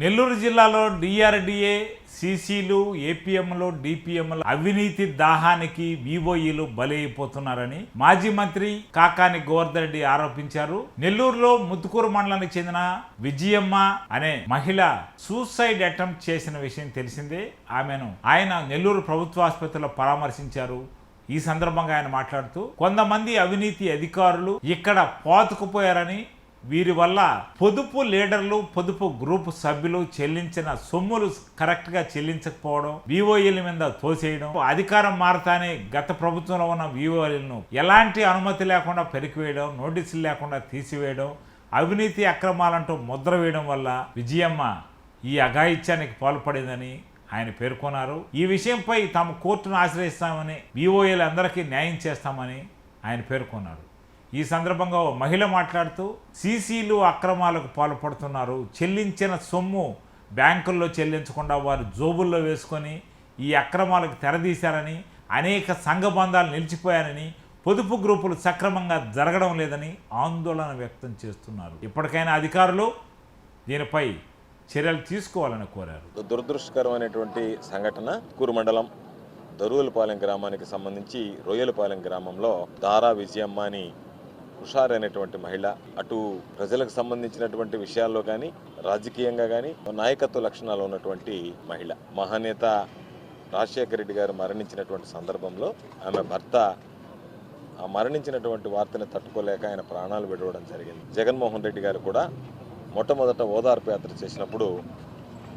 నెల్లూరు జిల్లాలో డిఆర్డిఏ సీసీలు ఏపీఎంలు డిపిఎంలు అవినీతి దాహానికి వివోఈలు బలైపోతున్నారని మాజీ మంత్రి కాకాని గోవర్ధన్ రెడ్డి ఆరోపించారు. నెల్లూరులో ముత్తుకూరు మండలానికి చెందిన విజయమ్మ అనే మహిళ సూసైడ్ అటెంప్ట్ చేసిన విషయం తెలిసిందే. ఆమెను ఆయన నెల్లూరు ప్రభుత్వ ఆసుపత్రిలో పరామర్శించారు. ఈ సందర్భంగా ఆయన మాట్లాడుతూ కొంతమంది అవినీతి అధికారులు ఇక్కడ పాతుకుపోయారని వీరి వల్ల పొదుపు లీడర్లు పొదుపు గ్రూప్ సభ్యులు చెల్లించిన సొమ్ములు కరెక్ట్గా చెల్లించకపోవడం వివోఎల్ మీద తోసేయడం అధికారం మారతానే గత ప్రభుత్వంలో ఉన్న వివోఎల్ను ఎలాంటి అనుమతి లేకుండా పెరికివేయడం నోటీసులు లేకుండా తీసివేయడం అవినీతి అక్రమాలంటూ ముద్ర వేయడం వల్ల విజయమ్మ ఈ అఘాయిత్యానికి పాల్పడిందని ఆయన పేర్కొన్నారు. ఈ విషయంపై తాము కోర్టును ఆశ్రయిస్తామని వివోఏలు అందరికీ న్యాయం చేస్తామని ఆయన పేర్కొన్నారు. ఈ సందర్భంగా ఓ మహిళ మాట్లాడుతూ సీసీలు అక్రమాలకు పాల్పడుతున్నారు. చెల్లించిన సొమ్ము బ్యాంకుల్లో చెల్లించకుండా వారు జోబుల్లో వేసుకొని ఈ అక్రమాలకు తెరదీశారని అనేక సంఘబంధాలు నిలిచిపోయారని పొదుపు గ్రూపులు సక్రమంగా జరగడం లేదని ఆందోళన వ్యక్తం చేస్తున్నారు. ఇప్పటికైనా అధికారులు దీనిపై చర్యలు తీసుకోవాలని కోరారు. దురదృష్టకరమైనటువంటి సంఘటన కూరు మండలం దరువులపాలెం గ్రామానికి సంబంధించి రొయ్యలపాలెం గ్రామంలో దారా విజయమ్మ అని హుషార్ అనేటువంటి మహిళ అటు ప్రజలకు సంబంధించినటువంటి విషయాల్లో కానీ రాజకీయంగా కానీ నాయకత్వ లక్షణాలు ఉన్నటువంటి మహిళ. మహానేత రాజశేఖర రెడ్డి గారు మరణించినటువంటి సందర్భంలో ఆమె భర్త ఆ మరణించినటువంటి వార్తని తట్టుకోలేక ఆయన ప్రాణాలు విడవడం జరిగింది. జగన్మోహన్ రెడ్డి గారు కూడా మొట్టమొదట ఓదార్పు యాత్ర చేసినప్పుడు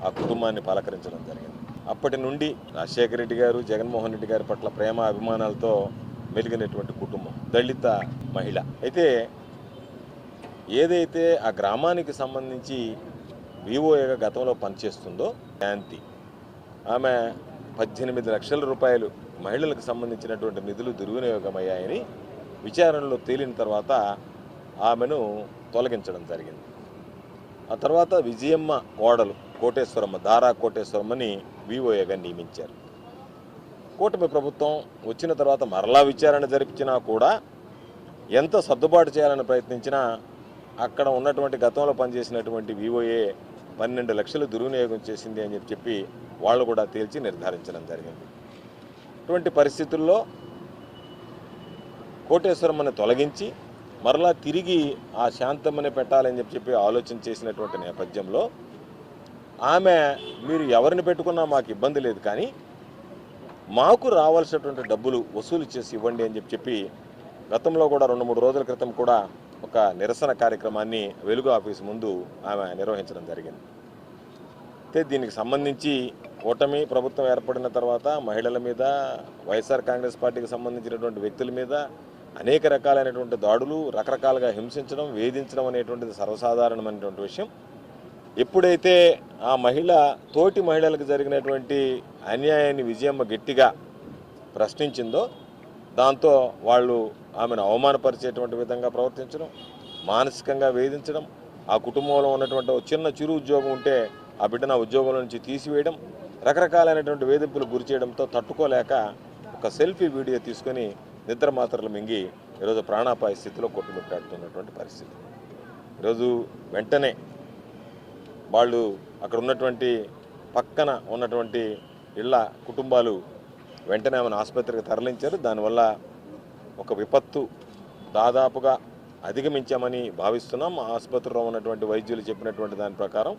ఆ కుటుంబాన్ని పలకరించడం జరిగింది. అప్పటి నుండి రాజశేఖర రెడ్డి గారు జగన్మోహన్ రెడ్డి గారి పట్ల ప్రేమ అభిమానాలతో మెలిగినటువంటి కుటుంబం దళిత మహిళ. అయితే ఏదైతే ఆ గ్రామానికి సంబంధించి వివోఏగా గతంలో పనిచేస్తుందో శాంతి. ఆమె పద్దెనిమిది లక్షల రూపాయలు మహిళలకు సంబంధించినటువంటి నిధులు దుర్వినియోగమయ్యాయని విచారణలో తేలిన తర్వాత ఆమెను తొలగించడం జరిగింది. ఆ తర్వాత విజయమ్మ కోడలు కోటేశ్వరమ్మ దారా కోటేశ్వరమ్మని వివోఏగా నియమించారు. కూటమి ప్రభుత్వం వచ్చిన తర్వాత మరలా విచారణ జరిపించినా కూడా ఎంత సర్దుబాటు చేయాలని ప్రయత్నించినా అక్కడ ఉన్నటువంటి గతంలో పనిచేసినటువంటి వివోఏ పన్నెండు లక్షలు దుర్వినియోగం చేసింది అని చెప్పి చెప్పి వాళ్ళు కూడా తేల్చి నిర్ధారించడం జరిగింది. ఇటువంటి పరిస్థితుల్లో కోటేశ్వరమ్మని తొలగించి మరలా తిరిగి ఆ శాంతమ్మని పెట్టాలని చెప్పి చెప్పి ఆలోచన చేసినటువంటి నేపథ్యంలో ఆమె మీరు ఎవరిని పెట్టుకున్నా మాకు ఇబ్బంది లేదు కానీ మాకు రావాల్సినటువంటి డబ్బులు వసూలు చేసి ఇవ్వండి అని చెప్పి చెప్పి గతంలో కూడా రెండు మూడు రోజుల క్రితం కూడా ఒక నిరసన కార్యక్రమాన్ని వెలుగు ఆఫీస్ ముందు ఆమె నిర్వహించడం జరిగింది. అయితే దీనికి సంబంధించి కూటమి ప్రభుత్వం ఏర్పడిన తర్వాత మహిళల మీద వైఎస్ఆర్ కాంగ్రెస్ పార్టీకి సంబంధించినటువంటి వ్యక్తుల మీద అనేక రకాలైనటువంటి దాడులు రకరకాలుగా హింసించడం వేధించడం అనేటువంటిది సర్వసాధారణమైనటువంటి విషయం. ఎప్పుడైతే ఆ మహిళ తోటి మహిళలకు జరిగినటువంటి అన్యాయాన్ని విజయమ్మ గట్టిగా ప్రశ్నించిందో దాంతో వాళ్ళు ఆమెను అవమానపరిచేటువంటి విధంగా ప్రవర్తించడం మానసికంగా వేధించడం ఆ కుటుంబంలో ఉన్నటువంటి ఒక చిన్న చిరు ఉద్యోగం ఉంటే ఆ బిడ్డను ఆ ఉద్యోగంలో నుంచి తీసివేయడం రకరకాలైనటువంటి వేధింపులు గురి చేయడంతో తట్టుకోలేక ఒక సెల్ఫీ వీడియో తీసుకొని నిద్ర మాత్రలు మింగి ఈరోజు ప్రాణాపాయ స్థితిలో కొట్టుమిట్టాడుతున్నటువంటి పరిస్థితి. ఈరోజు వెంటనే వాళ్ళు అక్కడ ఉన్నటువంటి పక్కన ఉన్నటువంటి ఇళ్ళ కుటుంబాలు వెంటనే ఆమెను ఆసుపత్రికి తరలించారు. దానివల్ల ఒక విపత్తు దాదాపుగా అధిగమించామని భావిస్తున్నాం. ఆసుపత్రిలో ఉన్నటువంటి వైద్యులు చెప్పినటువంటి దాని ప్రకారం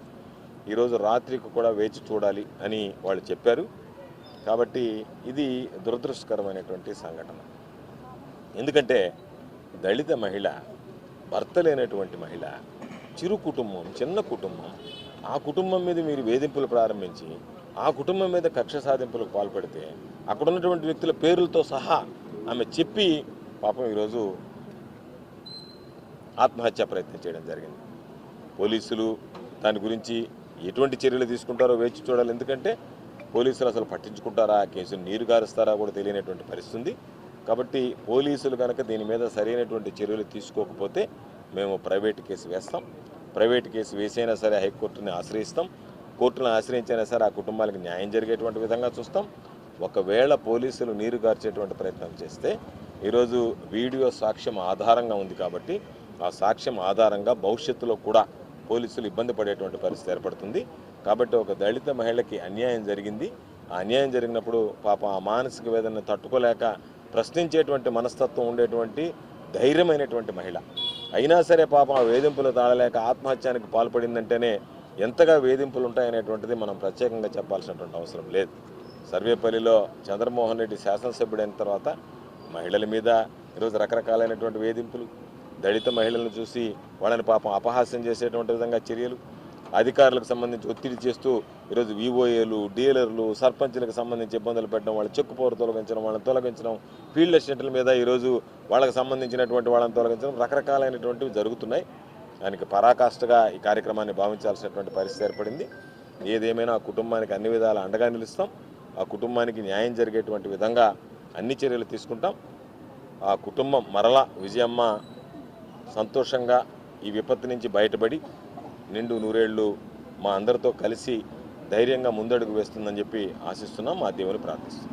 ఈరోజు రాత్రికి కూడా వేచి చూడాలి అని వాళ్ళు చెప్పారు. కాబట్టి ఇది దురదృష్టకరమైనటువంటి సంఘటన. ఎందుకంటే దళిత మహిళ భర్త లేనటువంటి మహిళ చిరు కుటుంబం చిన్న కుటుంబం ఆ కుటుంబం మీద మీరు వేధింపులు ప్రారంభించి ఆ కుటుంబం మీద కక్ష సాధింపులకు పాల్పడితే అక్కడ ఉన్నటువంటి వ్యక్తుల పేర్లతో సహా ఆమె చెప్పి పాపం ఈరోజు ఆత్మహత్య ప్రయత్నం చేయడం జరిగింది. పోలీసులు దాని గురించి ఎటువంటి చర్యలు తీసుకుంటారో వేచి చూడాలి. ఎందుకంటే పోలీసులు అసలు పట్టించుకుంటారా? ఆ కేసును నీరు గారుస్తారా కూడా తెలియనటువంటి పరిస్థితి ఉంది. కాబట్టి పోలీసులు కనుక దీని మీద సరైనటువంటి చర్యలు తీసుకోకపోతే మేము ప్రైవేట్ కేసు వేస్తాం. ప్రైవేట్ కేసు వేసైనా సరే హైకోర్టుని ఆశ్రయిస్తాం. కోర్టును ఆశ్రయించైనా సరే ఆ కుటుంబాలకు న్యాయం జరిగేటువంటి విధంగా చూస్తాం. ఒకవేళ పోలీసులు నీరు గార్చేటువంటి ప్రయత్నం చేస్తే ఈరోజు వీడియో సాక్ష్యం ఆధారంగా ఉంది కాబట్టి ఆ సాక్ష్యం ఆధారంగా భవిష్యత్తులో కూడా పోలీసులు ఇబ్బంది పడేటువంటి పరిస్థితి ఏర్పడుతుంది. కాబట్టి ఒక దళిత మహిళకి అన్యాయం జరిగింది. ఆ అన్యాయం జరిగినప్పుడు పాప ఆ మానసిక వేదనను తట్టుకోలేక ప్రశ్నించేటువంటి మనస్తత్వం ఉండేటువంటి ధైర్యమైనటువంటి మహిళ. అయినా సరే పాపం ఆ వేధింపులు తాళలేక ఆత్మహత్యానికి పాల్పడిందంటేనే ఎంతగా వేధింపులు ఉంటాయనేటువంటిది మనం ప్రత్యేకంగా చెప్పాల్సినటువంటి అవసరం లేదు. సర్వేపల్లిలో చంద్రమోహన్ రెడ్డి శాసనసభ్యుడైన తర్వాత మహిళల మీద ఈరోజు రకరకాలైనటువంటి వేధింపులు దళిత మహిళలను చూసి వాళ్ళని పాపం అపహాస్యం చేసేటువంటి విధంగా చర్యలు అధికారులకు సంబంధించి ఒత్తిడి చేస్తూ ఈరోజు వివోఏలు డీలర్లు సర్పంచులకు సంబంధించి ఇబ్బందులు పెట్టడం వాళ్ళ చెక్కు పోరు తొలగించడం వాళ్ళని తొలగించడం ఫీల్డ్ అసిస్టెంట్ల మీద ఈరోజు వాళ్ళకి సంబంధించినటువంటి వాళ్ళని తొలగించడం రకరకాలైనటువంటివి జరుగుతున్నాయి. దానికి పరాకాష్ఠగా ఈ కార్యక్రమాన్ని భావించాల్సినటువంటి పరిస్థితి ఏర్పడింది. ఏదేమైనా ఆ కుటుంబానికి అన్ని విధాల అండగా నిలుస్తాం. ఆ కుటుంబానికి న్యాయం జరిగేటువంటి విధంగా అన్ని చర్యలు తీసుకుంటాం. ఆ కుటుంబం మరలా విజయమ్మ సంతోషంగా ఈ విపత్తు నుంచి బయటపడి నిండు నూరేళ్ళు మా అందరితో కలిసి ధైర్యంగా ముందడుగు వేస్తుందని చెప్పి ఆశిస్తున్నాం. మా దేవుని ప్రార్థిస్తున్నాం.